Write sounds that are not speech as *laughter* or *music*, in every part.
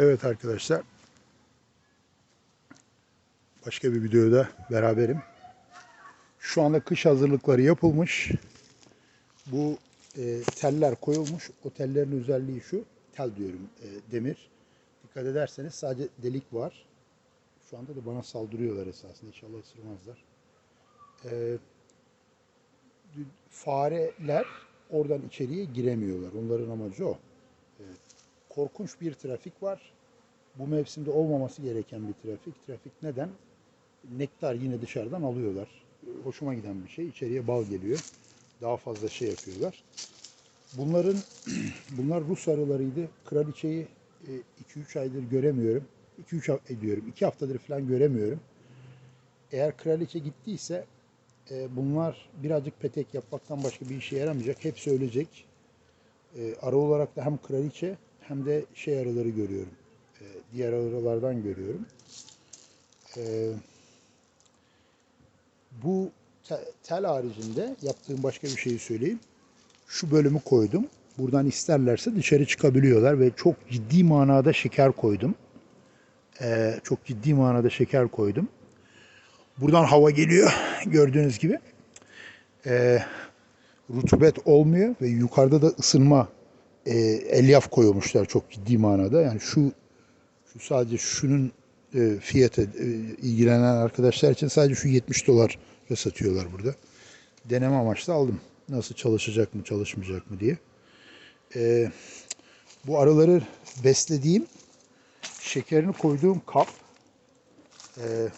Evet arkadaşlar. Başka bir videoda beraberim. Şu anda kış hazırlıkları yapılmış. Bu e, teller koyulmuş. O tellerin özelliği şu. Tel diyorum e, demir. Dikkat ederseniz sadece delik var. Şu anda da bana saldırıyorlar esasında. İnşallah ısırmazlar. E, fareler oradan içeriye giremiyorlar. Onların amacı o korkunç bir trafik var. Bu mevsimde olmaması gereken bir trafik. Trafik neden? Nektar yine dışarıdan alıyorlar. Hoşuma giden bir şey. İçeriye bal geliyor. Daha fazla şey yapıyorlar. Bunların *clears throat* bunlar Rus arılarıydı. Kraliçeyi 2-3 aydır göremiyorum. 2-3 ediyorum. 2 haftadır falan göremiyorum. Eğer kraliçe gittiyse e, bunlar birazcık petek yapmaktan başka bir işe yaramayacak. Hepsi ölecek. E, arı olarak da hem kraliçe hem de şey arıları görüyorum. E, diğer arılardan görüyorum. E, bu te- tel haricinde yaptığım başka bir şeyi söyleyeyim. Şu bölümü koydum. Buradan isterlerse dışarı çıkabiliyorlar ve çok ciddi manada şeker koydum. E, çok ciddi manada şeker koydum. Buradan hava geliyor *laughs* gördüğünüz gibi. Rutubet olmuyor ve yukarıda da ısınma e, elyaf koymuşlar çok ciddi manada. Yani şu şu sadece şunun e, fiyatı e, ilgilenen arkadaşlar için sadece şu 70 dolar satıyorlar burada. Deneme amaçlı aldım. Nasıl çalışacak mı çalışmayacak mı diye. E, bu arıları beslediğim şekerini koyduğum kap e,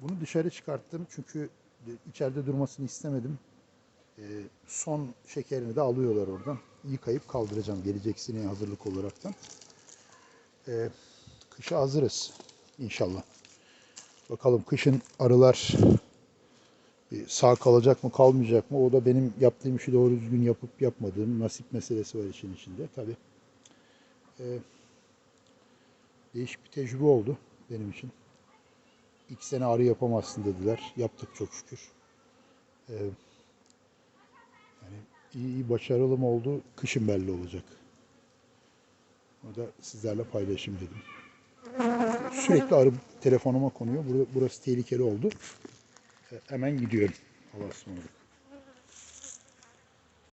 bunu dışarı çıkarttım çünkü içeride durmasını istemedim. E, son şekerini de alıyorlar oradan. Yıkayıp kaldıracağım gelecek seneye hazırlık olaraktan. E, kışa hazırız inşallah. Bakalım kışın arılar e, sağ kalacak mı kalmayacak mı? O da benim yaptığım işi doğru düzgün yapıp yapmadığım nasip meselesi var işin içinde tabi. E, değişik bir tecrübe oldu benim için. İlk sene arı yapamazsın dediler. Yaptık çok şükür. E, yani iyi, iyi başarılı mı oldu? Kışın belli olacak. Onu da sizlerle paylaşayım dedim. Sürekli arı telefonuma konuyor. Burada, burası tehlikeli oldu. E, hemen gidiyorum. Allah'a ısmarladık.